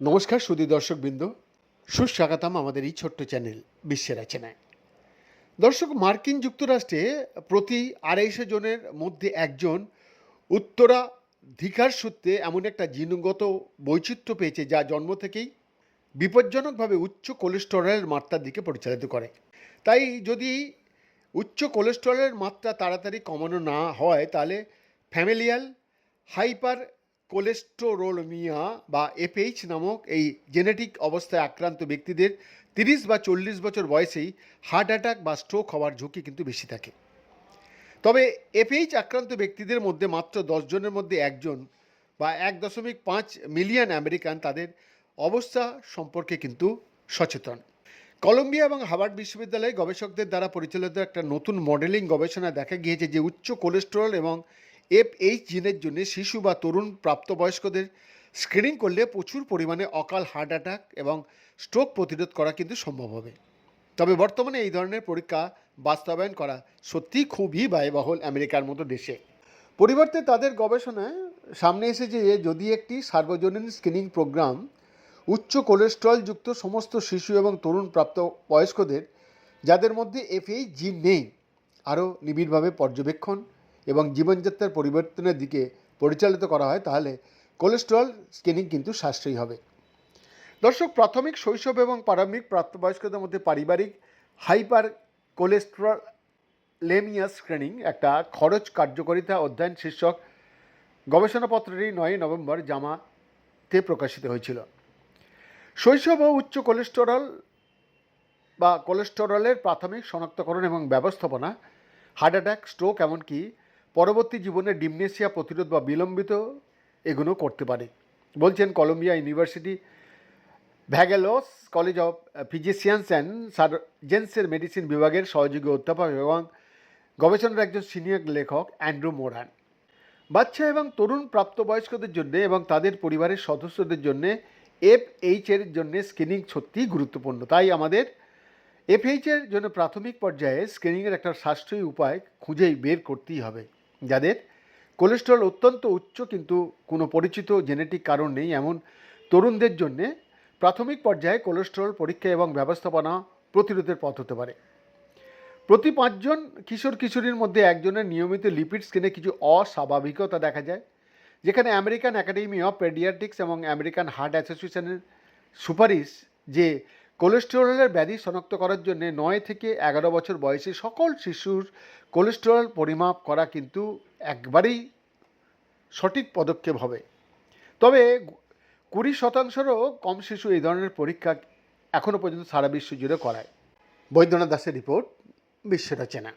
নমস্কার সুদী দর্শক দর্শকবৃন্দ। সুস্বাগতম আমাদের এই ছোট্ট চ্যানেল বিশ্বের রচনায় দর্শক, মার্কিন যুক্তরাষ্ট্রে প্রতি আড়াইশো জনের মধ্যে একজন উত্তরাধিকার সূত্রে এমন একটা জিনগত বৈচিত্র্য পেয়েছে যা জন্ম থেকেই বিপজ্জনকভাবে উচ্চ কোলেস্টেরলের মাত্রার দিকে পরিচালিত করে। তাই যদি উচ্চ কোলেস্টেরলের মাত্রা তাড়াতাড়ি কমানো না হয়, তাহলে ফ্যামিলিয়াল হাইপার কোলেস্টোরোলমিয়া বা এফএইচ নামক এই জেনেটিক অবস্থায় আক্রান্ত ব্যক্তিদের তিরিশ বা চল্লিশ বছর বয়সেই হার্ট অ্যাটাক বা স্ট্রোক হওয়ার ঝুঁকি কিন্তু বেশি থাকে। তবে এফএইচ আক্রান্ত ব্যক্তিদের মধ্যে মাত্র দশ জনের মধ্যে একজন বা এক দশমিক পাঁচ মিলিয়ন আমেরিকান তাদের অবস্থা সম্পর্কে কিন্তু সচেতন। কলম্বিয়া এবং হার্ভার্ড বিশ্ববিদ্যালয়ে গবেষকদের দ্বারা পরিচালিত একটা নতুন মডেলিং গবেষণা দেখা গিয়েছে যে উচ্চ কোলেস্টেরল এবং এফএইচ জিনের জন্য শিশু বা তরুণ প্রাপ্তবয়স্কদের স্ক্রিনিং করলে প্রচুর পরিমাণে অকাল হার্ট অ্যাটাক এবং স্ট্রোক প্রতিরোধ করা কিন্তু সম্ভব হবে। তবে বর্তমানে এই ধরনের পরীক্ষা বাস্তবায়ন করা সত্যিই খুবই ব্যয়বহুল আমেরিকার মতো দেশে। পরিবর্তে তাদের গবেষণায় সামনে এসেছে যে যদি একটি সার্বজনীন স্ক্রিনিং প্রোগ্রাম উচ্চ কোলেস্ট্রলযুক্ত সমস্ত শিশু এবং তরুণ প্রাপ্ত বয়স্কদের যাদের মধ্যে এফএই জিন নেই, আরও নিবিড়ভাবে পর্যবেক্ষণ এবং জীবনযাত্রার পরিবর্তনের দিকে পরিচালিত করা হয়, তাহলে কোলেস্ট্রল স্ক্রিনিং কিন্তু সাশ্রয়ী হবে। দর্শক, প্রাথমিক শৈশব এবং প্রারম্ভিক প্রাপ্তবয়স্কদের মধ্যে পারিবারিক হাইপার কোলেস্টেরল কোলেস্ট্রলেমিয়া স্ক্রিনিং একটা খরচ কার্যকারিতা অধ্যয়ন শীর্ষক গবেষণাপত্রটি নয় নভেম্বর জামাতে প্রকাশিত হয়েছিল। শৈশব ও উচ্চ কোলেস্টেরল বা কোলেস্টেরলের প্রাথমিক শনাক্তকরণ এবং ব্যবস্থাপনা হার্ট অ্যাটাক স্ট্রোক এমনকি পরবর্তী জীবনে ডিমনেশিয়া প্রতিরোধ বা বিলম্বিত এগুলো করতে পারে। বলছেন Columbia University Vagelos College of Physicians and সার্জেন্সের medicine বিভাগের সহযোগী অধ্যাপক এবং গবেষণার একজন সিনিয়র লেখক অ্যান্ড্রু মোরান। বাচ্চা এবং তরুণ প্রাপ্তবয়স্কদের জন্য এবং তাদের পরিবারের সদস্যদের জন্য এফএইচ এর জন্য স্ক্রিনিং সত্যিই গুরুত্বপূর্ণ। তাই আমাদের এফএইচ এর জন্য প্রাথমিক পর্যায়ে স্ক্রিনিংয়ের একটা সাশ্রয়ী উপায় খুঁজেই বের করতেই হবে। যাদের কোলেস্ট্রল অত্যন্ত উচ্চ কিন্তু কোনো পরিচিত জেনেটিক কারণ নেই, এমন তরুণদের জন্যে প্রাথমিক পর্যায়ে কোলেস্ট্রল পরীক্ষা এবং ব্যবস্থাপনা প্রতিরোধের পথ হতে পারে। প্রতি পাঁচজন কিশোর কিশোরীর মধ্যে একজনের নিয়মিত লিপিড স্কিনে কিছু অস্বাভাবিকতা দেখা যায়, যেখানে আমেরিকান একাডেমি অফ পেডিয়াট্রিক্স এবং আমেরিকান হার্ট অ্যাসোসিয়েশনের সুপারিশ যে কোলেস্টেরলের ব্যাধি শনাক্ত করার জন্য নয় থেকে এগারো বছর বয়সী সকল শিশুর কোলেস্টেরল পরিমাপ করা কিন্তু একবারেই সঠিক পদক্ষেপ হবে। তবে কুড়ি শতাংশেরও কম শিশু এই ধরনের পরীক্ষা এখনও পর্যন্ত সারা বিশ্ব জুড়ে করায়। বৈদ্যনাথ দাসের রিপোর্ট বিশ্বটা রচনা